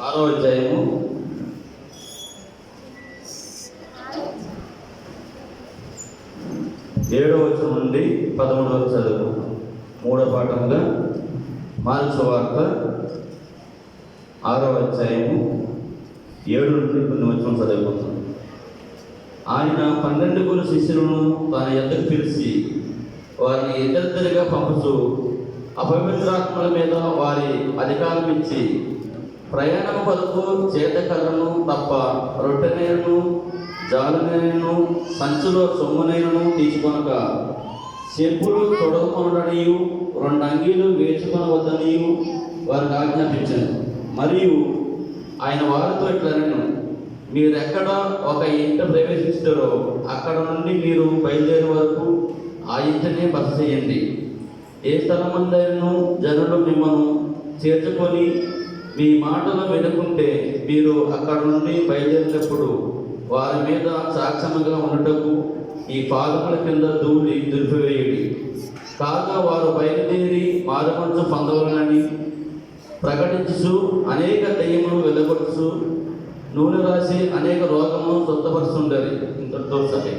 ఆరో అధ్యాయము. ఏడవ వచనం నుండి పదమూడవ చదువు. మూడో పాఠంగా మార్చ వార్త ఆరో అధ్యాయము ఏడు నుండి కొన్ని వచ్చిన చదువుకుంటాం ఆయన పన్నెండుగురు శిష్యులను తన ఎద్దకు పిలిచి వారిని ఇద్దరిద్దరిగా పంపుతూ అపవిత్రాత్మల మీద వారి అధికారం ఇచ్చి ప్రయాణం కొరకు చేతకర్రను తప్ప రొట్టెనేను జాలనేను సంచులో సొమ్మునేను తీసుకొనక చెప్పులు తొడగకొనడనియు రెండు అంగీలు వేసుకొనవద్దనియు వారికి ఆజ్ఞాపించాను. మరియు ఆయన వారితో ఇట్లనను మీరెక్కడ ఒక ఇంట ప్రవేశిస్తారో అక్కడ నుండి మీరు బయలుదేరే వరకు ఆ ఇంటనే బస చేయండి. ఏ స్థలమందరినూ జనులు మిమ్మను చేర్చుకొని మీ మాటలు వినుకుంటే మీరు అక్కడ నుండి బయలుదేరినప్పుడు వారి మీద సాక్ష్యముగా ఉండటకు ఈ పాదముల కింద ధూళి దులిపివేయుడి. కాగా వారు బయలుదేరి మారుమంచు పొందవలనని ప్రకటించు అనేక దయ్యములు వెలగొచ్చు నూనె రాసి అనేక రోగములు స్వస్థపరుస్తుండేది ఇంతటితో సరే.